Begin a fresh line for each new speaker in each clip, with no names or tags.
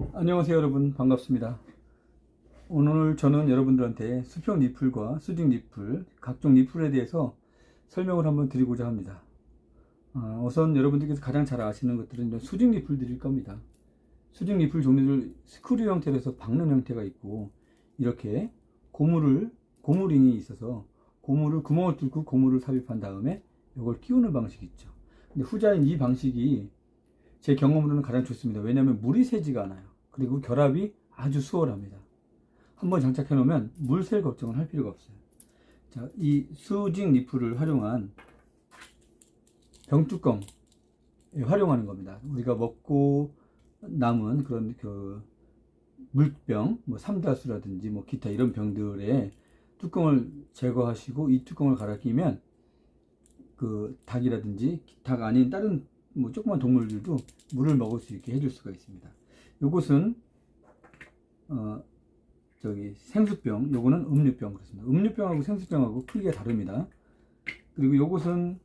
안녕하세요 여러분. 반갑습니다. 오늘 저는 여러분들한테 수평 리플과 수직 리플 각종 리플에 대해서 설명을 한번 드리고자 합니다. 아, 우선 여러분들께서 가장 잘 아시는 것들은 수직 리플들일 겁니다. 수직 리플 종류들 스크류 형태로 해서 박는 형태가 있고 이렇게 고무를 고무링이 있어서 고무를 구멍을 뚫고 고무를 삽입한 다음에 이걸 끼우는 방식이 있죠. 근데 후자인 이 방식이 제 경험으로는 가장 좋습니다 왜냐하면 물이 새지가 않아요 그리고 결합이 아주 수월합니다. 한번 장착해 놓으면 물샐 걱정을 할 필요가 없어요. 자, 이 수직 리플을 활용한 병뚜껑 활용하는 겁니다. 우리가 먹고 남은 그런 그 물병, 뭐 삼다수라든지 뭐 기타 이런 병들의 뚜껑을 제거하시고 이 뚜껑을 갈아 끼면 그 닭이라든지 닭 아닌 다른 뭐 조그만 동물들도 물을 먹을 수 있게 해줄 수가 있습니다. 요것은 어 저기 생수병, 요거는 음료병 그렇습니다. 음료병하고 생수병하고 크기가 다릅니다. 그리고 요것은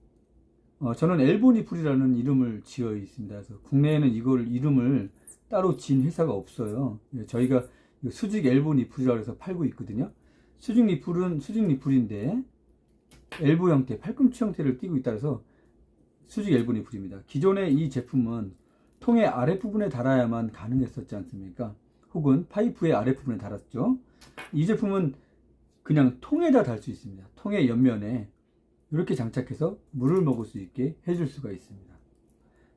어 저는 엘보니풀이라는 이름을 지어 있습니다. 그래서 국내에는 이걸 이름을 따로 지은 회사가 없어요. 예, 저희가 수직 엘보니풀이라고 해서 팔고 있거든요. 수직 리풀은 수직 리풀인데 엘보 형태, 팔꿈치 형태를 띠고 있다 해서 수직 엘보니풀입니다. 기존의 이 제품은 통의 아랫부분에 달아야만 가능했었지 않습니까? 혹은 파이프의 아랫부분에 달았죠. 이 제품은 그냥 통에다 달 수 있습니다. 통의 옆면에 이렇게 장착해서 물을 먹을 수 있게 해줄 수가 있습니다.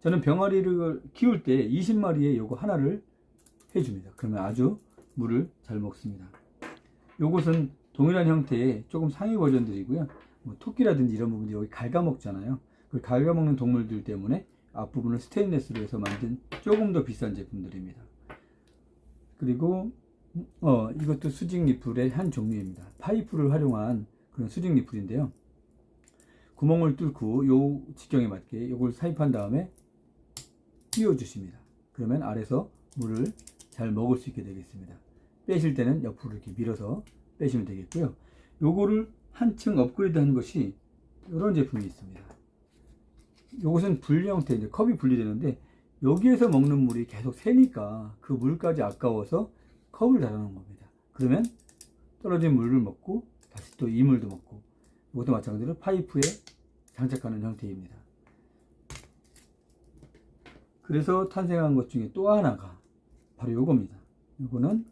저는 병아리를 키울 때 20마리에 요거 하나를 해줍니다. 그러면 아주 물을 잘 먹습니다. 요것은 동일한 형태의 조금 상위 버전들이고요. 뭐 토끼라든지 이런 부분이 여기 갉아먹잖아요. 그 갉아먹는 동물들 때문에 앞부분을 스테인레스로 해서 만든 조금 더 비싼 제품들입니다. 그리고 어 이것도 수직 리플의 한 종류입니다. 파이프를 활용한 그런 수직 리플인데요. 구멍을 뚫고 요 직경에 맞게 이걸 삽입한 다음에 끼워 주십니다. 그러면 아래서 물을 잘 먹을 수 있게 되겠습니다. 빼실 때는 옆으로 이렇게 밀어서 빼시면 되겠고요. 요거를 한층 업그레이드 한 것이 이런 제품이 있습니다. 요것은 분리 형태, 이제 컵이 분리되는데 여기에서 먹는 물이 계속 새니까 그 물까지 아까워서 컵을 달아놓은 겁니다. 그러면 떨어진 물을 먹고 다시 또 이 물도 먹고 이것도 마찬가지로 파이프에 장착하는 형태입니다. 그래서 탄생한 것 중에 또 하나가 바로 요겁니다. 요거는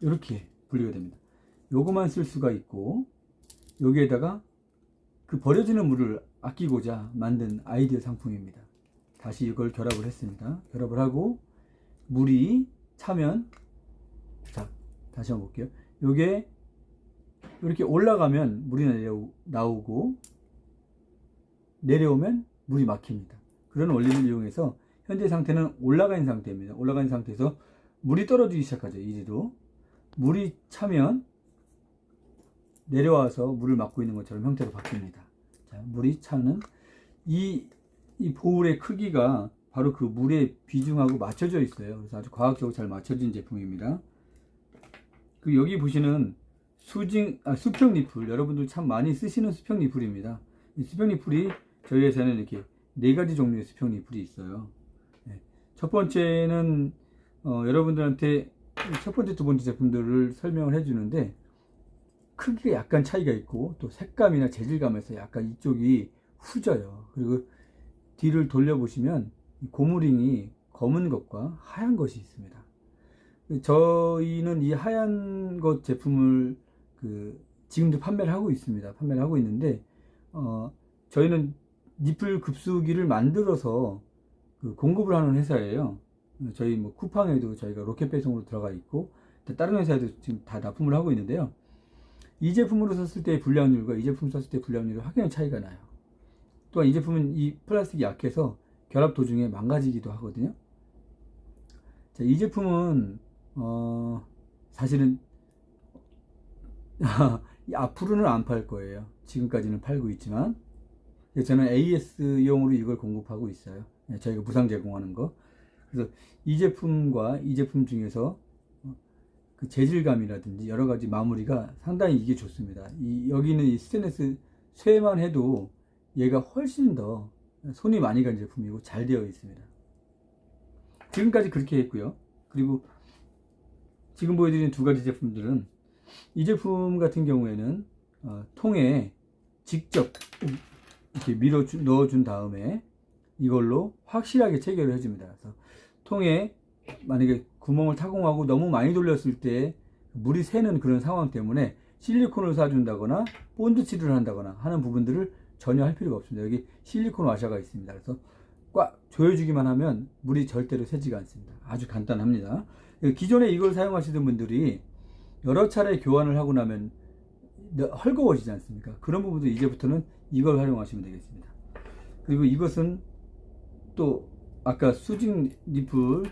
이렇게 분리가 됩니다. 요거만 쓸 수가 있고 여기에다가 그 버려지는 물을 아끼고자 만든 아이디어 상품입니다. 다시 이걸 결합을 했습니다. 결합을 하고 물이 차면 자 다시 한번 볼게요. 요게 이렇게 올라가면 물이 내려, 나오고 내려오면 물이 막힙니다. 그런 원리를 이용해서 현재 상태는 올라가 있는 상태입니다. 올라가 있는 상태에서 물이 떨어지기 시작하죠. 이리로 물이 차면 내려와서 물을 막고 있는 것처럼 형태로 바뀝니다. 자, 물이 차는 이, 이 보울의 크기가 바로 그 물의 비중하고 맞춰져 있어요. 그래서 아주 과학적으로 잘 맞춰진 제품입니다. 그 여기 보시는 수직, 아, 수평 리플, 여러분들 참 많이 쓰시는 수평 리플입니다. 이 수평 리플이 저희 회사는 이렇게 네 가지 종류의 수평 리플이 있어요. 네. 첫 번째는 어, 여러분들한테 첫 번째, 두 번째 제품들을 설명을 해주는데 크기가 약간 차이가 있고 또 색감이나 재질감에서 약간 이쪽이 후져요. 그리고 뒤를 돌려보시면 고무링이 검은 것과 하얀 것이 있습니다. 저희는 이 하얀 것 제품을 그 지금도 판매를 하고 있습니다. 판매를 하고 있는데 어 저희는 니플 급수기를 만들어서 그 공급을 하는 회사예요. 저희 뭐 쿠팡에도 저희가 로켓 배송으로 들어가 있고 다른 회사에도 지금 다 납품을 하고 있는데요. 이 제품으로 썼을 때의 불량률과 이 제품 썼을 때 불량률이 확연히 차이가 나요. 또한 이 제품은 이 플라스틱이 약해서 결합 도중에 망가지기도 하거든요. 자, 이 제품은 어, 사실은 앞으로는 안 팔 거예요. 지금까지는 팔고 있지만 저는 AS용으로 이걸 공급하고 있어요. 예, 저희가 무상 제공하는 거. 그래서 이 제품과 이 제품 중에서 그 재질감이라든지 여러 가지 마무리가 상당히 이게 좋습니다. 이, 여기는 이 스테인레스 쇠만 해도 얘가 훨씬 더 손이 많이 간 제품이고 잘 되어 있습니다. 지금까지 그렇게 했고요. 그리고 지금 보여드리는 두 가지 제품들은 이 제품 같은 경우에는 어, 통에 직접 이렇게 밀어 주- 넣어준 다음에 이걸로 확실하게 체결을 해줍니다. 그래서 통에 만약에 구멍을 타공하고 너무 많이 돌렸을 때 물이 새는 그런 상황 때문에 실리콘을 쏴준다거나 본드 칠을 한다거나 하는 부분들을 전혀 할 필요가 없습니다. 여기 실리콘 와샤가 있습니다. 그래서 꽉 조여주기만 하면 물이 절대로 새지가 않습니다. 아주 간단합니다. 기존에 이걸 사용하시던 분들이 여러 차례 교환을 하고 나면 헐거워지지 않습니까? 그런 부분도 이제부터는 이걸 활용하시면 되겠습니다. 그리고 이것은 또 아까 수직 리플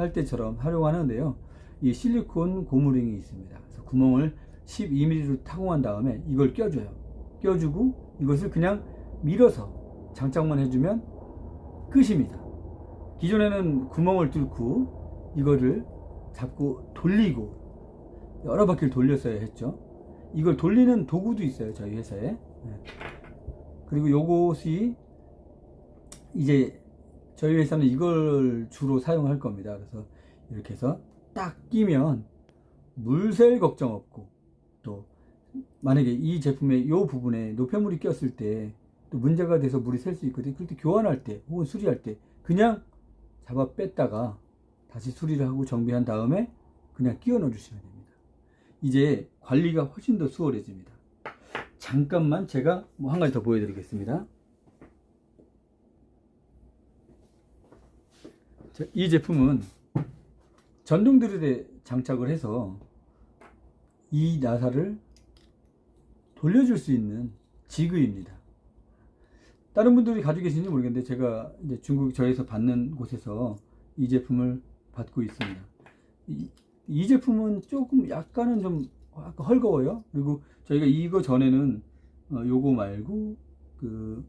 할 때처럼 활용하는데요. 이 실리콘 고무링이 있습니다. 그래서 구멍을 12mm로 타공한 다음에 이걸 껴줘요. 껴주고 이것을 그냥 밀어서 장착만 해주면 끝입니다. 기존에는 구멍을 뚫고 이거를 잡고 돌리고 여러 바퀴를 돌렸어야 했죠. 이걸 돌리는 도구도 있어요. 저희 회사에. 네. 그리고 요것이 이제 저희 회사는 이걸 주로 사용할 겁니다. 그래서 이렇게 해서 딱 끼면 물샐 걱정 없고 또 만약에 이 제품의 요 부분에 노폐물이 꼈을 때 또 문제가 돼서 물이 셀 수 있거든요. 그럴 때 교환할 때 혹은 수리할 때 그냥 잡아 뺐다가 다시 수리를 하고 정비한 다음에 그냥 끼워 넣어 주시면 됩니다. 이제 관리가 훨씬 더 수월해집니다. 잠깐만 제가 뭐 한 가지 더 보여드리겠습니다. 자, 이 제품은 전동 드릴에 장착을 해서 이 나사를 돌려줄 수 있는 지그입니다. 다른 분들이 가지고 계신지 모르겠는데 제가 중국 저에서 받는 곳에서 이 제품을 받고 있습니다. 이, 이 제품은 조금 약간은 좀 헐거워요. 그리고 저희가 이거 전에는 어, 요거 말고 그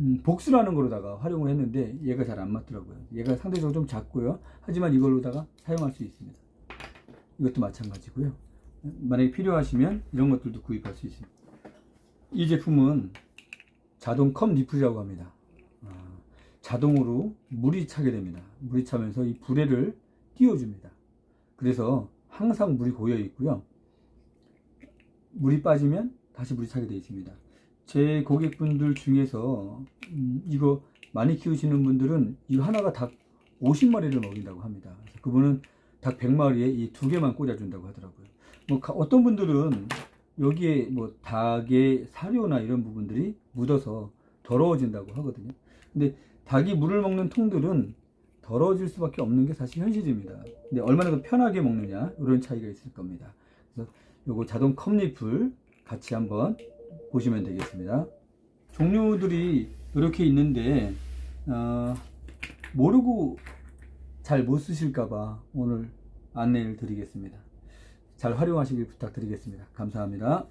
음, 복수라는 거로다가 활용을 했는데 얘가 잘 안 맞더라고요. 얘가 상대적으로 좀 작고요. 하지만 이걸로다가 사용할 수 있습니다. 이것도 마찬가지고요. 만약에 필요하시면 이런 것들도 구입할 수 있습니다. 이 제품은 자동 컵 리플이라고 합니다. 아, 자동으로 물이 차게 됩니다. 물이 차면서 이 불에를 띄워줍니다. 그래서 항상 물이 고여 있고요. 물이 빠지면 다시 물이 차게 되어 있습니다. 제 고객분들 중에서 음, 이거 많이 키우시는 분들은 이거 하나가 닭 50마리를 먹인다고 합니다. 그분은 닭 100마리에 이 두 개만 꽂아준다고 하더라고요. 뭐 가- 어떤 분들은 여기에 뭐 닭의 사료나 이런 부분들이 묻어서 더러워진다고 하거든요. 근데 닭이 물을 먹는 통들은 더러워질 수밖에 없는 게 사실 현실입니다. 근데 얼마나 더 편하게 먹느냐 이런 차이가 있을 겁니다. 그래서 요거 자동 컵리플 같이 한번 보시면 되겠습니다. 종류들이 이렇게 있는데 어, 모르고 잘 못 쓰실까봐 오늘 안내를 드리겠습니다. 잘 활용하시길 부탁드리겠습니다. 감사합니다.